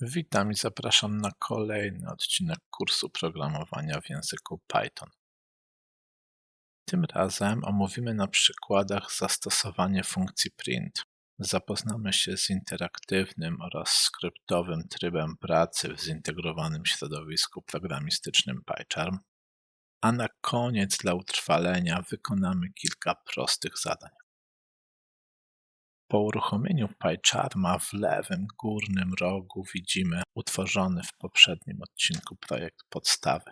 Witam i zapraszam na kolejny odcinek kursu programowania w języku Python. Tym razem omówimy na przykładach zastosowanie funkcji print. Zapoznamy się z interaktywnym oraz skryptowym trybem pracy w zintegrowanym środowisku programistycznym PyCharm, a na koniec dla utrwalenia wykonamy kilka prostych zadań. Po uruchomieniu PyCharma w lewym górnym rogu widzimy utworzony w poprzednim odcinku projekt podstawy.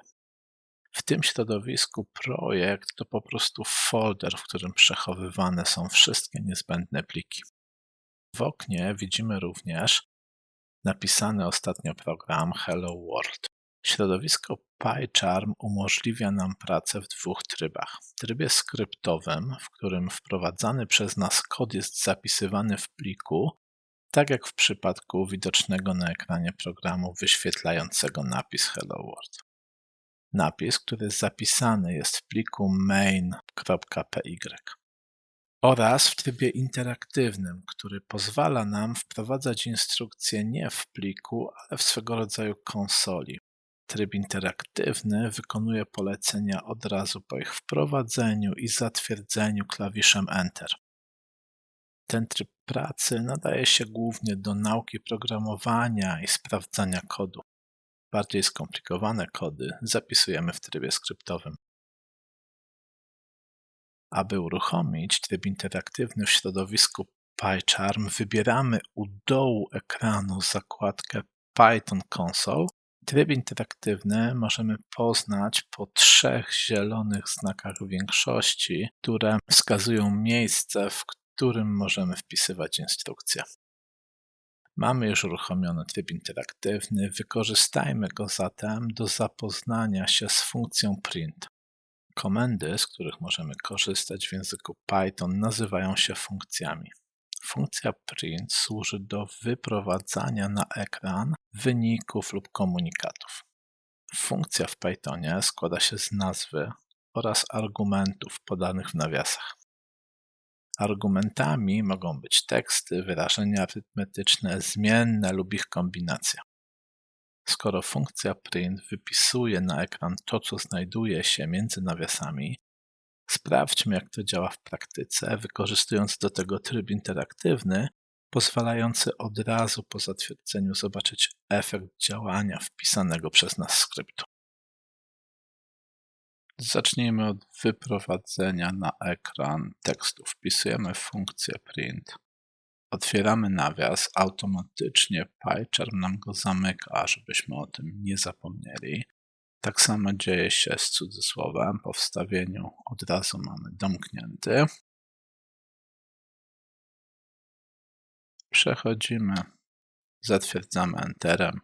W tym środowisku projekt to po prostu folder, w którym przechowywane są wszystkie niezbędne pliki. W oknie widzimy również napisany ostatnio program Hello World. Środowisko PyCharm umożliwia nam pracę w dwóch trybach. W trybie skryptowym, w którym wprowadzany przez nas kod jest zapisywany w pliku, tak jak w przypadku widocznego na ekranie programu wyświetlającego napis Hello World. Napis, który zapisany jest w pliku main.py oraz w trybie interaktywnym, który pozwala nam wprowadzać instrukcje nie w pliku, ale w swego rodzaju konsoli. Tryb interaktywny wykonuje polecenia od razu po ich wprowadzeniu i zatwierdzeniu klawiszem Enter. Ten tryb pracy nadaje się głównie do nauki programowania i sprawdzania kodu. Bardziej skomplikowane kody zapisujemy w trybie skryptowym. Aby uruchomić tryb interaktywny w środowisku PyCharm, wybieramy u dołu ekranu zakładkę Python Console Tryb interaktywny możemy poznać po trzech zielonych znakach większości, które wskazują miejsce, w którym możemy wpisywać instrukcje. Mamy już uruchomiony tryb interaktywny, wykorzystajmy go zatem do zapoznania się z funkcją print. Komendy, z których możemy korzystać w języku Python, nazywają się funkcjami. Funkcja print służy do wyprowadzania na ekran wyników lub komunikatów. Funkcja w Pythonie składa się z nazwy oraz argumentów podanych w nawiasach. Argumentami mogą być teksty, wyrażenia arytmetyczne, zmienne lub ich kombinacja. Skoro funkcja print wypisuje na ekran to, co znajduje się między nawiasami, Sprawdźmy, jak to działa w praktyce, wykorzystując do tego tryb interaktywny, pozwalający od razu po zatwierdzeniu zobaczyć efekt działania wpisanego przez nas skryptu. Zacznijmy od wyprowadzenia na ekran tekstu. Wpisujemy funkcję print. Otwieramy nawias, automatycznie PyCharm nam go zamyka, żebyśmy o tym nie zapomnieli. Tak samo dzieje się z cudzysłowem. Po wstawieniu od razu mamy domknięty. Przechodzimy, zatwierdzamy Enterem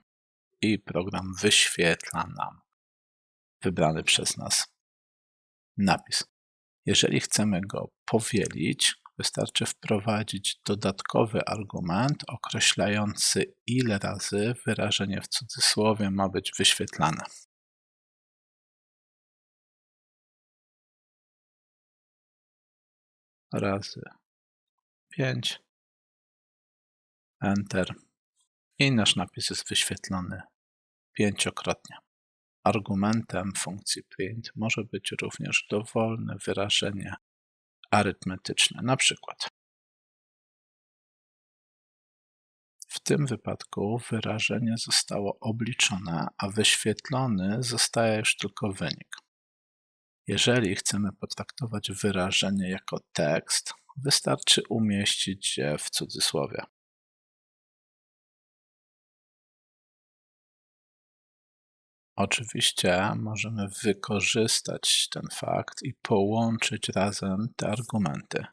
i program wyświetla nam wybrany przez nas napis. Jeżeli chcemy go powielić, wystarczy wprowadzić dodatkowy argument określający, ile razy wyrażenie w cudzysłowie ma być wyświetlane. razy 5, Enter i nasz napis jest wyświetlony pięciokrotnie. Argumentem funkcji print może być również dowolne wyrażenie arytmetyczne, na przykład w tym wypadku wyrażenie zostało obliczone, a wyświetlony zostaje już tylko wynik. Jeżeli chcemy potraktować wyrażenie jako tekst, wystarczy umieścić je w cudzysłowie. Oczywiście możemy wykorzystać ten fakt i połączyć razem te argumenty,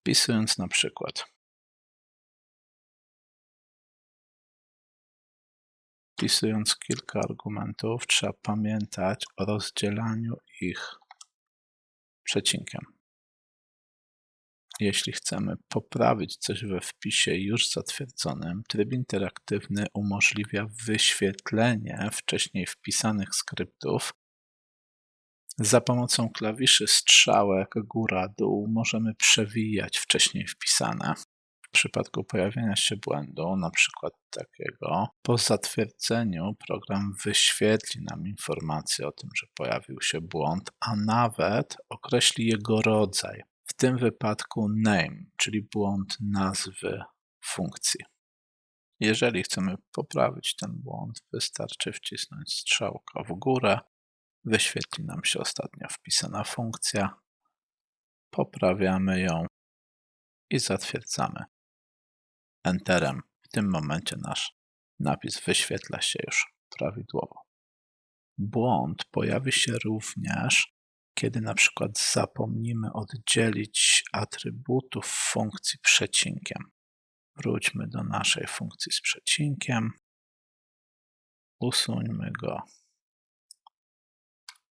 wpisując na przykład Wpisując kilka argumentów, trzeba pamiętać o rozdzielaniu ich przecinkiem. Jeśli chcemy poprawić coś we wpisie już zatwierdzonym, tryb interaktywny umożliwia wyświetlenie wcześniej wpisanych skryptów. Za pomocą klawiszy strzałek góra-dół możemy przewijać wcześniej wpisane. przypadku pojawienia się błędu, przykład takiego, po zatwierdzeniu program wyświetli nam informację o tym, że pojawił się błąd, a nawet określi jego rodzaj. W tym wypadku name, czyli błąd nazwy funkcji. Jeżeli chcemy poprawić ten błąd, wystarczy wcisnąć strzałkę w górę, wyświetli nam się ostatnio wpisana funkcja, poprawiamy ją i zatwierdzamy. Enterem. W tym momencie nasz napis wyświetla się już prawidłowo. Błąd pojawi się również, kiedy na przykład zapomnimy oddzielić atrybutów funkcji przecinkiem. Wróćmy do naszej funkcji z przecinkiem. Usuńmy go.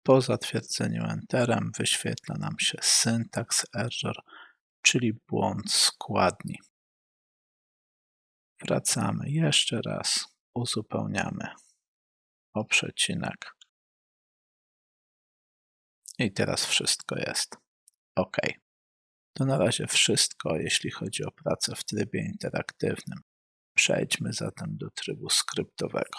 Po zatwierdzeniu Enterem wyświetla nam się syntax error, czyli błąd składni. Wracamy jeszcze raz, uzupełniamy o przecinek. I teraz wszystko jest OK. To na razie wszystko, jeśli chodzi o pracę w trybie interaktywnym. Przejdźmy zatem do trybu skryptowego.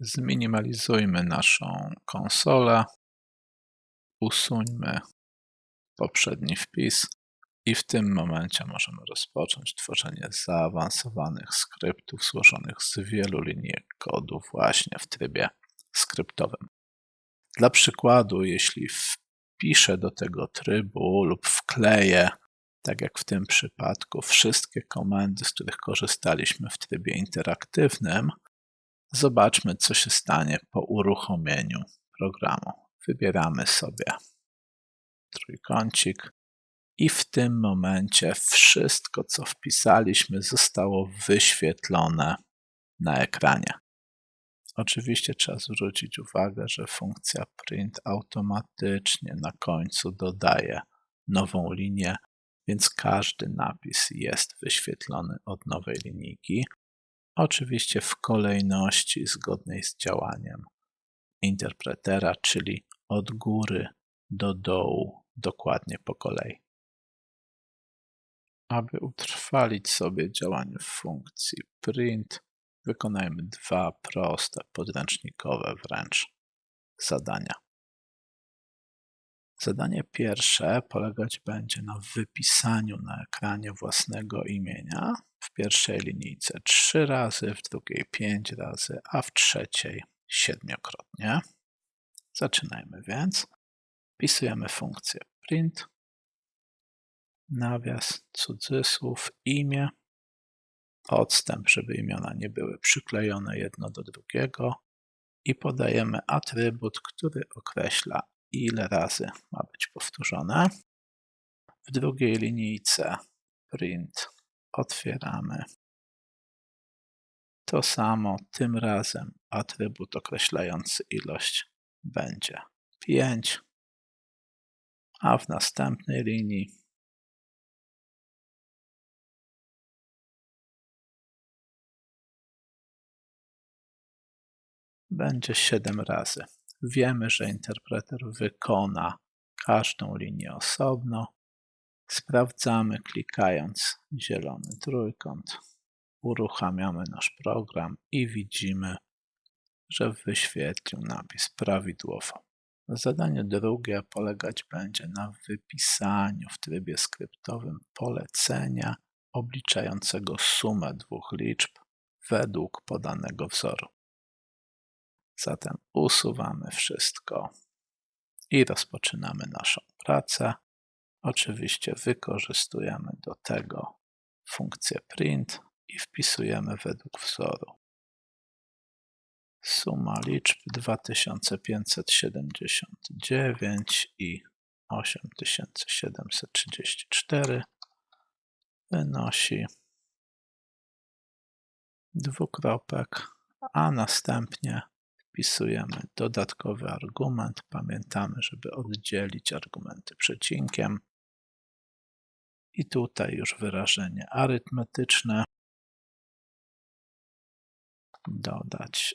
Zminimalizujmy naszą konsolę. Usuńmy poprzedni wpis i w tym momencie możemy rozpocząć tworzenie zaawansowanych skryptów złożonych z wielu linijek kodu właśnie w trybie skryptowym. Dla przykładu, jeśli wpiszę do tego trybu lub wkleję, tak jak w tym przypadku, wszystkie komendy, z których korzystaliśmy w trybie interaktywnym, zobaczmy, co się stanie po uruchomieniu programu. Wybieramy sobie trójkącik i w tym momencie wszystko, co wpisaliśmy, zostało wyświetlone na ekranie. Oczywiście trzeba zwrócić uwagę, że funkcja print automatycznie na końcu dodaje nową linię, więc każdy napis jest wyświetlony od nowej linijki. Oczywiście w kolejności zgodnej z działaniem interpretera, czyli od góry do dołu, dokładnie po kolei. Aby utrwalić sobie działanie funkcji print, wykonajmy dwa proste, podręcznikowe wręcz zadania. Zadanie pierwsze polegać będzie na wypisaniu na ekranie własnego imienia w pierwszej linijce trzy razy, w drugiej pięć razy, a w trzeciej siedmiokrotnie. Zaczynajmy więc. Wpisujemy funkcję print nawias, cudzysłów, imię, odstęp, żeby imiona nie były przyklejone jedno do drugiego. I podajemy atrybut, który określa ile razy ma być powtórzone. W drugiej linijce print otwieramy. To samo, tym razem atrybut określający ilość będzie 5, a w następnej linii będzie 7 razy. Wiemy, że interpreter wykona każdą linię osobno. Sprawdzamy klikając zielony trójkąt. Uruchamiamy nasz program i widzimy, że wyświetlił napis prawidłowo. Zadanie drugie polegać będzie na wypisaniu w trybie skryptowym polecenia obliczającego sumę dwóch liczb według podanego wzoru. Zatem usuwamy wszystko i rozpoczynamy naszą pracę. Oczywiście wykorzystujemy do tego funkcję print i wpisujemy według wzoru. Suma liczb 2579 i 8734 wynosi dwukropek, a następnie wpisujemy dodatkowy argument. Pamiętamy, żeby oddzielić argumenty przecinkiem. I tutaj już wyrażenie arytmetyczne. Dodać.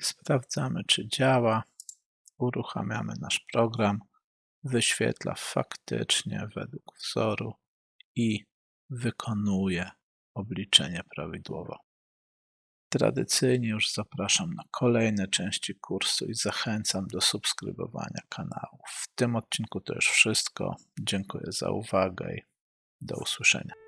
Sprawdzamy, czy działa. uruchamiamy nasz program, wyświetla faktycznie według wzoru i wykonuje obliczenie prawidłowo. Tradycyjnie już zapraszam na kolejne części kursu i zachęcam do subskrybowania kanału. W tym odcinku to już wszystko. Dziękuję za uwagę i do usłyszenia.